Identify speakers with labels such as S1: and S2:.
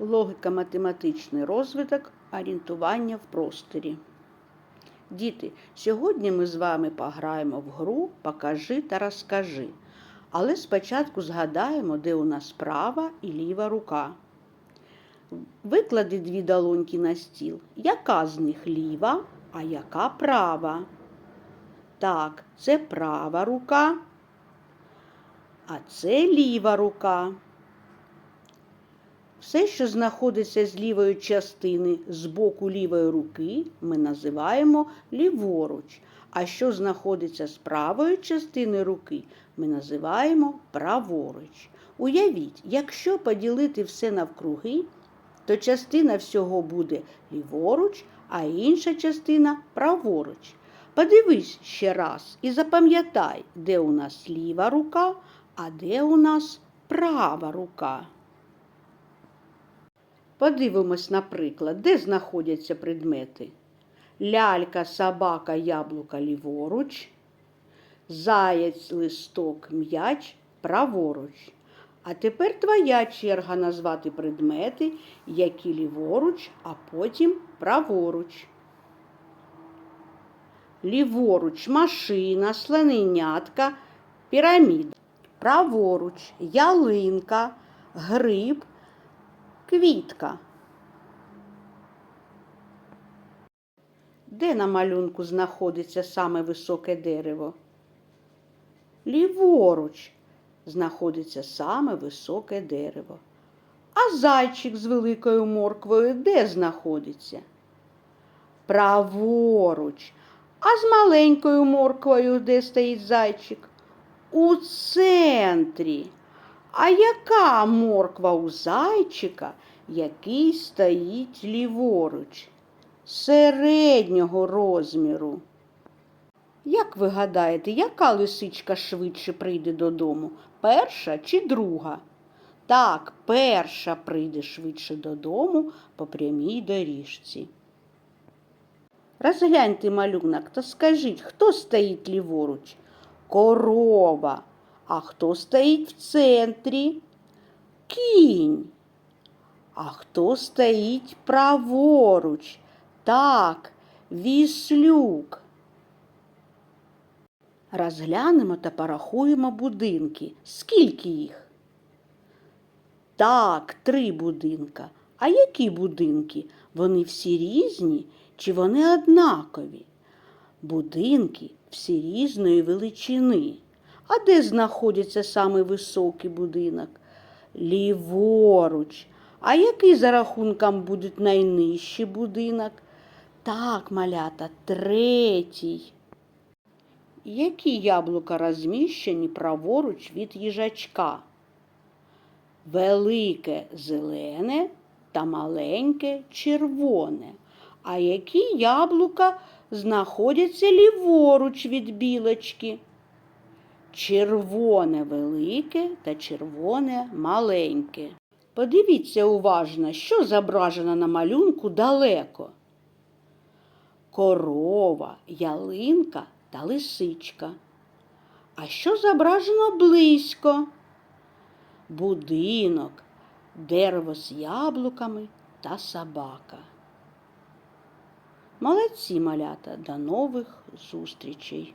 S1: логіко-математичний розвиток орієнтування в просторі. Діти, сьогодні ми з вами пограємо в гру Покажи та розкажи. Але спочатку згадаємо, де у нас права і ліва рука. Виклади дві долоньки на стіл. Яка з них ліва, а яка права? Так, це права рука, а це ліва рука. Все, що знаходиться з лівої частини з боку лівої руки, ми називаємо ліворуч. А що знаходиться з правої частини руки, ми називаємо праворуч. Уявіть, якщо поділити все навкруги, то частина всього буде ліворуч, а інша частина праворуч. Подивись ще раз і запам'ятай, де у нас ліва рука, а де у нас права рука. Подивимось, наприклад, де знаходяться предмети. Лялька, собака, яблука ліворуч, заяць, листок, м'яч праворуч. А тепер твоя черга назвати предмети, які ліворуч, а потім праворуч. Ліворуч машина, слоненятка, піраміда. Праворуч ялинка, гриб, квітка. Де на малюнку знаходиться саме високе дерево? Ліворуч знаходиться саме високе дерево. А зайчик з великою морквою де знаходиться? Праворуч. А з маленькою морквою де стоїть зайчик? У центрі. А яка морква у зайчика, який стоїть ліворуч? Середнього розміру. Як ви гадаєте, яка лисичка швидше прийде додому? Перша чи друга? Так, перша прийде швидше додому по прямій доріжці. Розгляньте малюнок та скажіть, хто стоїть ліворуч? Корова. А хто стоїть в центрі? Кінь. А хто стоїть праворуч? Так, віслюк. Розглянемо та порахуємо будинки. Скільки їх? Так, три будинка. А які будинки? Вони всі різні чи вони однакові? Будинки всі різної величини. А де знаходиться самий високий будинок? Ліворуч. А який за рахунком буде найнижчий будинок? Так, малята, третій. Які яблука розміщені праворуч від їжачка? Велике зелене та маленьке червоне. А які яблука знаходяться ліворуч від білочки? Червоне велике та червоне маленьке. Подивіться уважно, що зображено на малюнку далеко. Корова, ялинка та лисичка. А що зображено близько? Будинок, дерево з яблуками та собака. Молодці малята, до нових зустрічей!